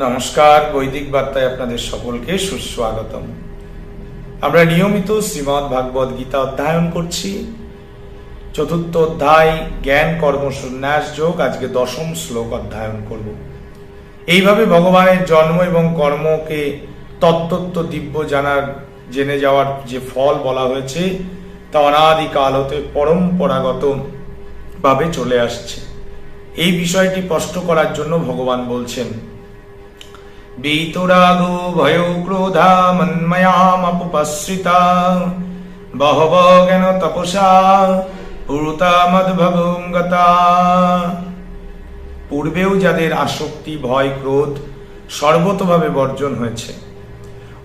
নমস্কার, বৈদিক বার্তায় আপনাদের সকলকে সুস্বাগতম। আমরা নিয়মিত শ্রীমৎ ভাগবত গীতা অধ্যয়ন করছি। চতুর্থ অধ্যায়, জ্ঞান, কর্ম, সন্ন্যাস, যোগ, আজকে দশম শ্লোক অধ্যয়ন করব। এইভাবে ভগবানের জন্ম এবং কর্মকে তত্ত্ব দিব্য জানার, জেনে যাওয়ার যে ফল বলা হয়েছে, তা অনাদিকাল হতে পরম্পরাগত ভাবে চলে আসছে। এই বিষয়টি স্পষ্ট করার জন্য ভগবান বলছেন बीतुरागो भयो क्रोधा मन्मयामपुपश्रिता बहव জ্ঞান তপসা পুরুতা মদভগঙ্গতা পূর্বেও যাদের আসক্তি ভয় ক্রোধ সর্বতভাবে বর্জন হয়েছে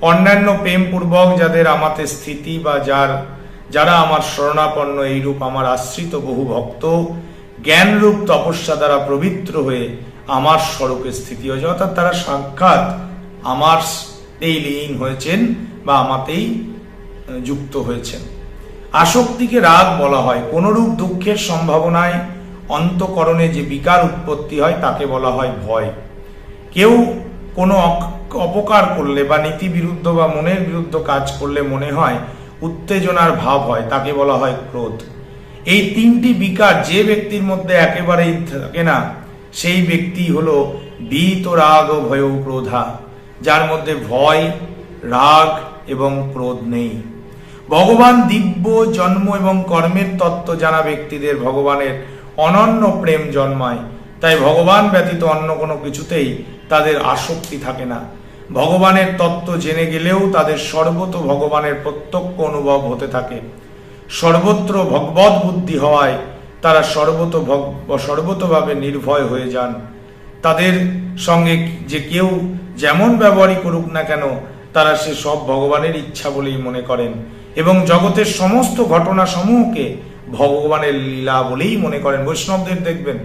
অন্যান্য প্রেমপূর্বক যাদের আমাতে স্থিতি বা যার যারা আমার শরণাপন্ন এইরূপ আমার আশ্রিত বহু ভক্ত জ্ঞানরূপ তপস্যা দ্বারা পবিত্র হয়ে আমার স্বরূপে স্থিতি হয়েছে। অর্থাৎ তারা সাক্ষাৎ আমার এই লীন হয়েছেন বা আমাতেই যুক্ত হয়েছেন। আসক্তিকে রাগ বলা হয়। কোনরূপ দুঃখের সম্ভাবনায় অন্তকরণে যে বিকার উৎপত্তি হয়, তাকে বলা হয় ভয়। কেউ কোনো অপকার করলে বা নীতি বিরুদ্ধ বা মনের বিরুদ্ধ কাজ করলে মনে হয় উত্তেজনার ভাব হয়, তাকে বলা হয় ক্রোধ। এই তিনটি বিকার যে ব্যক্তির মধ্যে একেবারেই থাকে না সেই ব্যক্তি হলো বীত রাগ ও ভয় ক্রোধা, যার মধ্যে ভয়, রাগ এবং ক্রোধ নেই। ভগবান দিব্য জন্ম এবং কর্মের তত্ত্ব জানা ব্যক্তিদের ভগবানের অনন্য প্রেম জন্মায়, তাই ভগবান ব্যতীত অন্য কোনো কিছুতেই তাদের আসক্তি থাকে না। ভগবানের তত্ত্ব জেনে গেলেও তাদের সর্বত ভগবানের প্রত্যক্ষ অনুভব হতে থাকে। সর্বত্র ভগবত বুদ্ধি হওয়ায় তারা সর্বত সর্বতভাবে নির্ভয় হয়ে যান। তাদের সঙ্গে যে কেউ যেমন ব্যবহারই করুক না কেন তারা সে সব ভগবানের ইচ্ছা বলেই মনে করেন এবং জগতের সমস্ত ঘটনা সমূহকে ভগবানের লীলা বলেই মনে করেন। বৈষ্ণবদের দেখবেন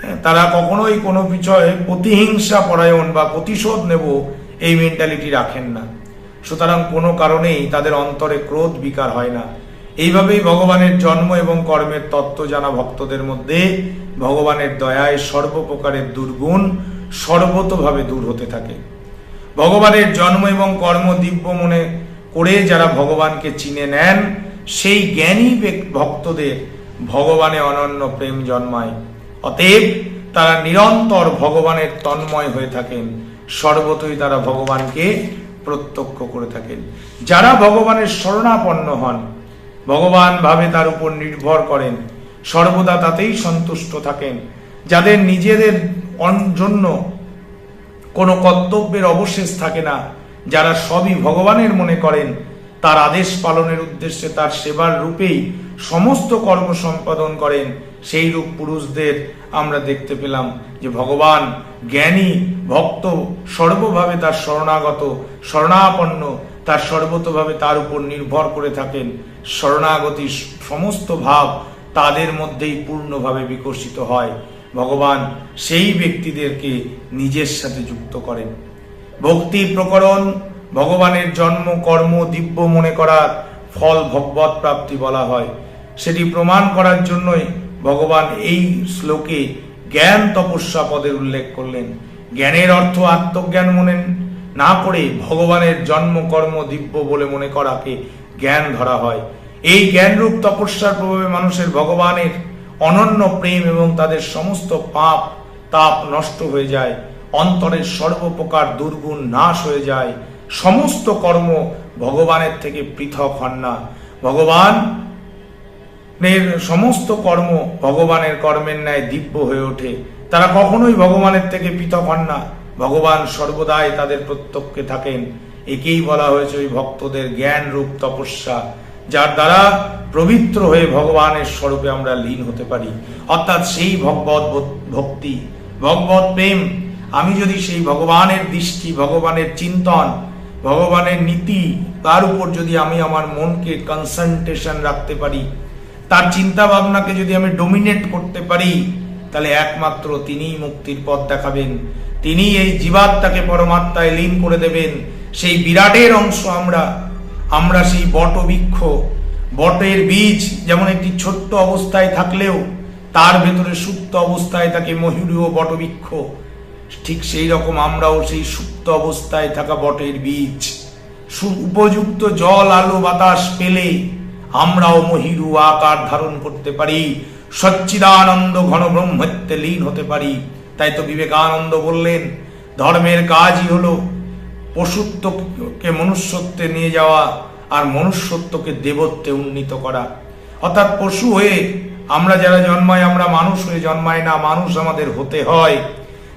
হ্যাঁ, তারা কখনোই কোনো বিষয়ে প্রতিহিংসা পরায়ণ বা প্রতিশোধ নেব এই মেন্টালিটি রাখেন না। সুতরাং কোনো কারণেই তাদের অন্তরে ক্রোধ বিকার হয় না। এইভাবেই ভগবানের জন্ম এবং কর্মের তত্ত্ব জানা ভক্তদের মধ্যে ভগবানের দয়ায় সর্বপ্রকারের দুর্গুণ সর্বতভাবে দূর হতে থাকে। ভগবানের জন্ম এবং কর্ম দিব্য মনে করে যারা ভগবানকে চিনে নেন, সেই জ্ঞানী ভক্তদের ভগবানে অনন্য প্রেম জন্মায়। অতএব তারা নিরন্তর ভগবানের তন্ময় হয়ে থাকেন। সর্বতই তারা ভগবানকে প্রত্যক্ষ করে থাকেন। যারা ভগবানের শরণাপন্ন হন ভগবান ভাবে তার উপর নির্ভর করেন। সর্বদা তাতেই সন্তুষ্ট থাকেন। যাদের নিজেদের জন্য কোনো কর্তব্যের অবশেষ থাকে না, যারা সবই ভগবানের মনে করেন, তার আদেশ পালনের উদ্দেশ্যে তার সেবার রূপেই সমস্ত কর্ম সম্পাদন করেন, সেই রূপ পুরুষদের আমরা দেখতে পেলাম যে ভগবান জ্ঞানী, ভক্ত, সর্বভাবে তার শরণাগত, শরণাপন্ন তার সর্বতভাবে তার উপর নির্ভর করে থাকেন শরণাগতি সমস্ত ভাব তাদের মধ্যেই পূর্ণভাবে বিকশিত হয়। ভগবান সেই ব্যক্তিদেরকে নিজের সাথে যুক্ত করেন। ভক্তি প্রকরণ, ভগবানের জন্ম, কর্ম, দিব্য মনে করার ফল ভগবত প্রাপ্তি বলা হয়। সেটি প্রমাণ করার জন্যই ভগবান এই শ্লোকে জ্ঞান তপস্যা পদের উল্লেখ করলেন। জ্ঞানের অর্থ আত্মজ্ঞান মনে না করে ভগবানের জন্ম, কর্ম, দিব্য বলে মনে করাকে জ্ঞান ধরা হয়। এই জ্ঞানরূপ তপস্যার প্রভাবে মানুষের ভগবানের অনন্য প্রেম এবং তাদের সমস্ত পাপ, তাপ নষ্ট হয়ে যায়। অন্তরের সর্বপ্রকার দুর্গুণ নাশ হয়ে যায়। সমস্ত কর্ম ভগবানের থেকে পৃথক হন না। ভগবান এর সমস্ত কর্ম ভগবানের কর্মের ন্যায় দিব্য হয়ে ওঠে। তারা কখনোই ভগবানের থেকে পৃথক হন না। ভগবান সর্বদাই তাদের প্রত্যক্ষে থাকেন। একেই বলা হয়েছে ওই ভক্তদের জ্ঞান রূপ তপস্যা, যার দ্বারা পবিত্র হয়ে ভগবানের স্বরূপে আমরা লীন হতে পারি। অর্থাৎ সেই ভগবত ভক্তি, ভগবত প্রেম। আমি যদি সেই ভগবানের দৃষ্টি, ভগবানের চিন্তন, ভগবানের নীতি, তার উপর যদি আমি আমার মনকে কনসেন্ট্রেশন রাখতে পারি, তার চিন্তা ভাবনাকে যদি আমি ডোমিনেট করতে পারি, তাহলে একমাত্র তিনিই মুক্তির পথ দেখাবেন। তিনি এই জীবাত্মাকে পরমাত্মায় লীন করে দেবেন। সেই বিরাটের অংশ আমরা। আমরা সেই বটবৃক্ষ বটের বীজ যেমন একটি ছোট্ট অবস্থায় থাকলেও তার ভেতরে সুপ্ত অবস্থায় থাকে ময়ূরীয় বটবৃক্ষ ঠিক সেই রকম আমরাও সেই সুপ্ত অবস্থায় থাকা বটের বীজ। উপযুক্ত জল, আলো, বাতাস পেলে আমরাও মহিরু আকার ধারণ করতে পারি। সচ্চিদানন্দ ঘন ব্রহ্মত্বে লীন হতে পারি। তাই তো বিবেকানন্দ বললেন, ধর্মের কাজই হলো পশুত্বকে মনুষ্যত্বে নিয়ে যাওয়া আর মনুষ্যত্বকে দেবত্বে উন্নীত করা। অর্থাৎ পশু হয়ে আমরা যারা জন্মাই, আমরা মানুষ হয়ে জন্মাই না, মানুষ আমাদের হতে হয়।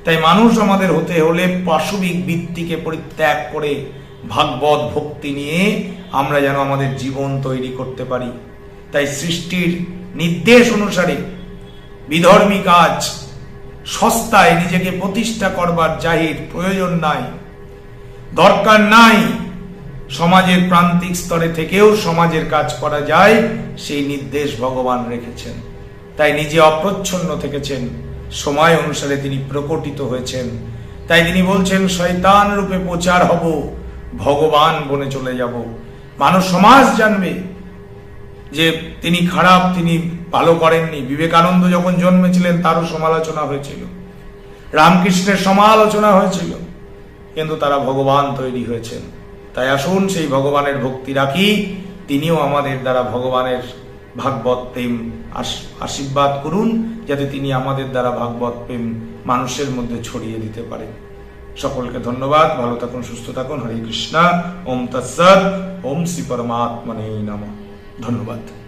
তাই মানুষ আমাদের হতে হলে পাশবিক বৃত্তিকে পরিত্যাগ করে ভাগবত ভক্তি নিয়ে আমরা যেন আমাদের জীবন তৈরি করতে পারি। তাই সৃষ্টির নির্দেশ অনুসারে বিধর্মী কাজ সস্তায় নিজেকে প্রতিষ্ঠা করবার জাহির প্রয়োজন নাই। দরকার নাই সমাজের প্রান্তিক স্তরে থেকেও সমাজের কাজ করা যায়, সেই নির্দেশ ভগবান রেখেছেন। তাই নিজে অপ্রচ্ছন্ন থেকেছেন। সময় অনুসারে তিনি প্রকটিত হয়েছেন। তাই তিনি বলছেন, শয়তান রূপে প্রচার হব, ভগবান বনে চলে যাব। মানুষ সমাজ জানবে যে তিনি খারাপ, তিনি ভালো করেননি। বিবেকানন্দ যখন জন্মেছিলেন, তারও সমালোচনা হয়েছিল। রামকৃষ্ণের সমালোচনা হয়েছিল, কিন্তু তারা ভগবান তৈরি হয়েছেন। তাই আসুন, সেই ভগবানের ভক্তি রাখি। তিনিও আমাদের দ্বারা ভগবানের ভাগবত প্রেম আশ- আশীর্বাদ করুন, যাতে তিনি আমাদের দ্বারা ভাগবত প্রেম মানুষের মধ্যে ছড়িয়ে দিতে পারেন। সকলকে ধন্যবাদ। ভালো থাকুন, সুস্থ থাকুন। হরে কৃষ্ণা। ওম তৎসৎ। ওম শ্রী পরমাত্মনে নমঃ। ধন্যবাদ।